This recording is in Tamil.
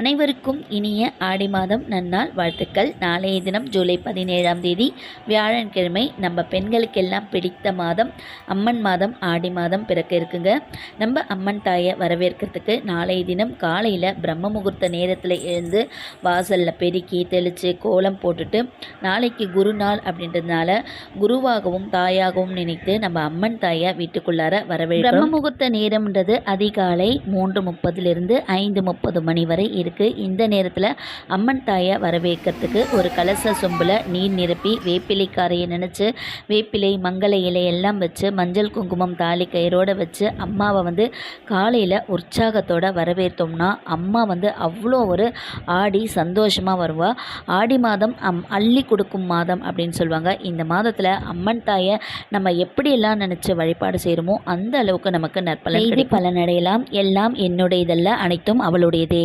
அனைவருக்கும் இனிய ஆடி மாதம் நன்னாள் வாழ்த்துக்கள். நாளைய தினம் ஜூலை பதினேழாம் தேதி வியாழன்கிழமை நம்ம பெண்களுக்கெல்லாம் பிடித்த மாதம் அம்மன் மாதம் ஆடி மாதம் பிறக்க இருக்குங்க. நம்ம அம்மன் தாயை வரவேற்கிறதுக்கு நாளைய தினம் காலையில் பிரம்ம முகூர்த்த நேரத்தில் எழுந்து வாசலில் பெருக்கி தெளித்து கோலம் போட்டுட்டு நாளைக்கு குரு நாள் அப்படின்றதுனால குருவாகவும் தாயாகவும் நினைத்து நம்ம அம்மன் தாயை வீட்டுக்குள்ளார வரவேற்கிறோம். பிரம்ம முகூர்த்த நேரம்ன்றது அதிகாலை மூன்று முப்பதுலேருந்து ஐந்து முப்பது மணி வரை இருக்குது இந்த நேரத்தில் அம்மன் தாயை வரவேற்கிறதுக்கு ஒரு கலச சொம்பில் நீர் நிரப்பி வேப்பிலை காரையை நினச்சி வேப்பிலை மங்கள இலை எல்லாம் வச்சு மஞ்சள் குங்குமம் தாலி கயிறோடு வச்சு அம்மாவை வந்து காலையில் உற்சாகத்தோட வரவேற்றோம்னா அம்மா வந்து அவ்வளோ ஒரு ஆடி சந்தோஷமாக வருவா. ஆடி மாதம் அம் அள்ளி கொடுக்கும் மாதம் அப்படின்னு சொல்லுவாங்க. இந்த மாதத்தில் அம்மன் தாயை நம்ம எப்படியெல்லாம் நினச்சி வழிபாடு செய்கிறோமோ அந்த அளவுக்கு நமக்கு நற்பலன் பலனடையலாம். எல்லாம் என்னுடையதல்ல அனைத்தும் அவளுடையதே.